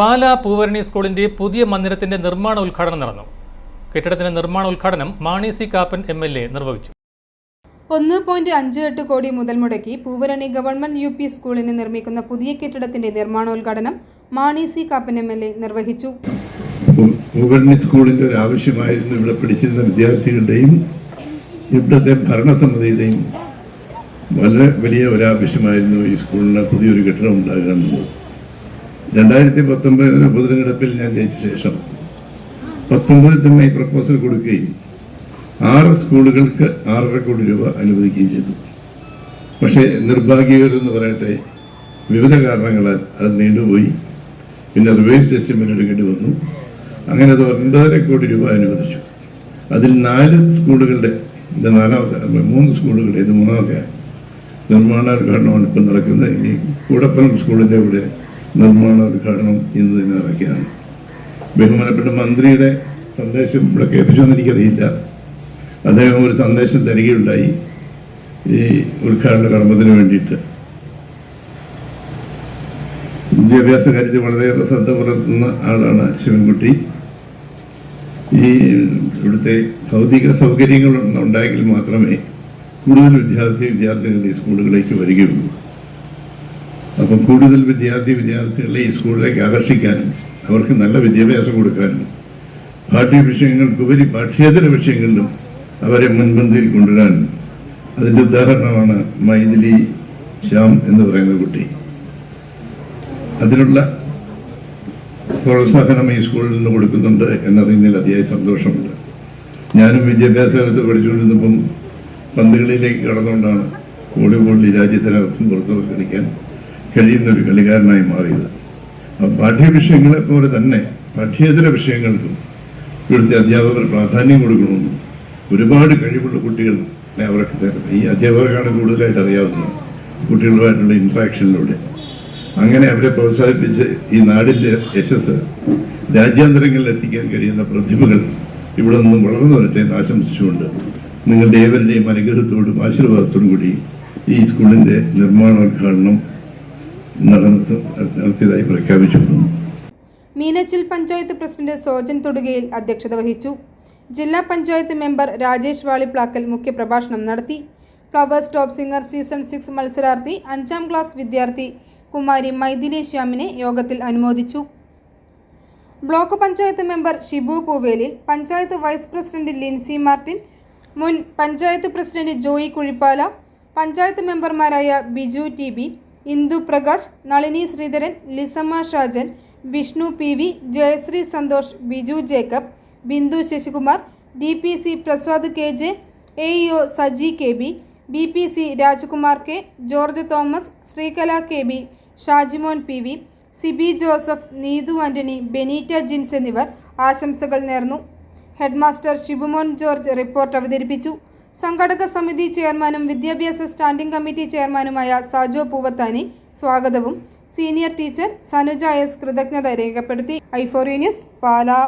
പാലാ പൂവരണി സ്കൂളിന്റെ പുതിയ മന്ദിരത്തിന്റെ നിർമ്മാണ ഉദ്ഘാടനം നടന്നു. കെട്ടിടത്തിന്റെ നിർമ്മാണ ഉദ്ഘാടനം Mani C Kappan M L A നിർവഹിച്ചു. ഒന്ന് പോയിന്റ് അഞ്ച് എട്ട് കോടി മുതൽ മുടക്കി പൂവരണി ഗവൺമെന്റ് യു പി സ്കൂളിന് നിർമ്മിക്കുന്ന പുതിയ കെട്ടിടത്തിന്റെ നിർമ്മാണോദ്ഘാടനം Mani C Kappan M L A നിർവഹിച്ചു. പൂവരണി സ്കൂളിന്റെ ഒരു ആവശ്യമായിരുന്നു ഇവിടെ പഠിച്ചിരുന്ന വിദ്യാർത്ഥികളുടെയും ഇവിടുത്തെ ഭരണസമിതിയുടെയും വളരെ വലിയ ഒരാവശ്യമായിരുന്നു ഈ സ്കൂളിന് പുതിയൊരു കെട്ടിടം ഉണ്ടാകാൻ എന്നുള്ളത്. രണ്ടായിരത്തി പത്തൊമ്പതിന് പൊതുതെരഞ്ഞെടുപ്പിൽ ഞാൻ ജയിച്ച ശേഷം പത്തൊമ്പതിൽ തന്നെ ഈ പ്രപ്പോസൽ കൊടുക്കുകയും ആറ് സ്കൂളുകൾക്ക് ആറര കോടി രൂപ അനുവദിക്കുകയും ചെയ്തു. പക്ഷേ നിർഭാഗ്യകരെന്ന് പറയട്ടെ വിവിധ കാരണങ്ങളാൽ അത് നീണ്ടുപോയി. പിന്നെ റിവേഴ്സ് എസ്റ്റിമേറ്റ് എടുക്കേണ്ടി വന്നു. അങ്ങനെ അത് ഒൻപതര കോടി രൂപ അനുവദിച്ചു. അതിൽ നാല് സ്കൂളുകളുടെ ഇത് നാലാമത്തെ മൂന്ന് സ്കൂളുകളുടെ ഇത് മൂന്നാമത്തെ നിർമ്മാണോദ്ഘാടനമാണ് ഇപ്പം നടക്കുന്നത്. ഈ കൂടപ്പനം സ്കൂളിന്റെ ഇവിടെ നിർമ്മാണോദ്ഘാടനം ഇന്ന് തന്നെ നടക്കുകയാണ് ബഹുമാനപ്പെട്ട മന്ത്രിയുടെ സന്ദേശം ഇവിടെ കേൾപ്പിച്ചോന്ന് എനിക്കറിയില്ല. അദ്ദേഹം ഒരു സന്ദേശം തരികയുണ്ടായി ഈ ഉദ്ഘാടന കർമ്മത്തിന് വേണ്ടിയിട്ട്. വിദ്യാഭ്യാസ കാര്യത്തിൽ വളരെയേറെ ശ്രദ്ധ പുലർത്തുന്ന ആളാണ് ശിവൻകുട്ടി. ഈ ഇവിടുത്തെ ഭൗതിക സൗകര്യങ്ങൾ ഉണ്ടായെങ്കിൽ മാത്രമേ കൂടുതൽ വിദ്യാർത്ഥി വിദ്യാർത്ഥികൾ ഈ സ്കൂളുകളിലേക്ക് വരികയുള്ളൂ. അപ്പം കൂടുതൽ വിദ്യാർത്ഥി വിദ്യാർത്ഥികളെ ഈ സ്കൂളിലേക്ക് ആകർഷിക്കാനും അവർക്ക് നല്ല വിദ്യാഭ്യാസം കൊടുക്കാനും പാഠ്യ വിഷയങ്ങൾക്കുപരി പാഠ്യേതര വിഷയങ്ങളിലും അവരെ മുൻപന്തിയിൽ കൊണ്ടുവരാനും അതിന്റെ ഉദാഹരണമാണ് മൈഥിലി ശ്യാം എന്ന് പറയുന്ന കുട്ടി. അതിനുള്ള പ്രോത്സാഹനം ഈ സ്കൂളിൽ നിന്ന് കൊടുക്കുന്നുണ്ട് എന്നറിയുന്നതിൽ അതിയായ സന്തോഷമുണ്ട്. ഞാനും വിദ്യാഭ്യാസ കാലത്ത് പഠിച്ചുകൊണ്ടിരുന്നപ്പം പന്തുകളിലേക്ക് കടന്നുകൊണ്ടാണ് വോളിബോളിൽ രാജ്യത്തിനകത്തും പുറത്തും കളിക്കാൻ കഴിയുന്ന ഒരു കളിക്കാരനായി മാറിയത്. പാഠ്യവിഷയങ്ങളെ പോലെ തന്നെ പാഠ്യേതര വിഷയങ്ങൾക്കും ഇവിടുത്തെ അധ്യാപകർ പ്രാധാന്യം കൊടുക്കണമെന്നും ഒരുപാട് കഴിവുള്ള കുട്ടികൾ അവർക്ക് തരുന്നത്. ഈ അധ്യാപകർക്കാണ് കൂടുതലായിട്ട് അറിയാവുന്നത് കുട്ടികളുമായിട്ടുള്ള ഇൻട്രാക്ഷനിലൂടെ അങ്ങനെ അവരെ പ്രോത്സാഹിപ്പിച്ച് ഈ നാടിന്റെ യശസ് രാജ്യാന്തരങ്ങളിൽ എത്തിക്കാൻ കഴിയുന്ന പ്രതിഭകൾ ഇവിടെ നിന്നും വളർന്നു വരട്ടെ എന്ന് ആശംസിച്ചുകൊണ്ട് നിങ്ങളുടെ ഏവരുടെയും അനുഗ്രഹത്തോടും ആശീർവാദത്തോടും കൂടി ഈ സ്കൂളിന്റെ നിർമ്മാണോദ്ഘാടനം നടത്തിയതായി പ്രഖ്യാപിച്ചു മീനച്ചിൽ പഞ്ചായത്ത് പ്രസിഡന്റ് സോജൻ തൊടുകയിൽ അധ്യക്ഷത വഹിച്ചു. ജില്ലാ പഞ്ചായത്ത് മെമ്പർ രാജേഷ് വാളിപ്ലാക്കൽ മുഖ്യപ്രഭാഷണം നടത്തി. Flowers top singer season six മത്സരാർത്ഥി അഞ്ചാം ക്ലാസ് വിദ്യാർത്ഥി കുമാരി മൈഥിലി ശ്യാമിനെ യോഗത്തിൽ അനുമോദിച്ചു. Block panchayat member Shibu Poovelil panchayat vice president Linsy Martin മുൻ പഞ്ചായത്ത് പ്രസിഡന്റ് ജോയി കുഴിപ്പാല പഞ്ചായത്ത് മെമ്പർമാരായ Biju T B Indu Prakash Nalini Sreedharan Lissamma Shajan Vishnu P V Jayasree Santhosh Biju Jacob Bindu Sasikumar D P C Prasad K J A E O Saji K B B P C Rajkumar K George Thomas Sreekala K B Shajimon P V Sibi Joseph Neethu Antony Benita Jins എന്നിവർ ആശംസകൾ നേർന്നു. Headmaster Shibumon George report അവതരിപ്പിച്ചു. സംഘടക സമിതി ചെയർമാനും വിദ്യാഭ്യാസ standing committee ചെയർമാനുമായ സാജോ പൂവത്താനി സ്വാഗതവും. Senior teacher Sanuja S കൃതജ്ഞത രേഖപ്പെടുത്തി. ഐഫോറി ന്യൂസ് പാലാ.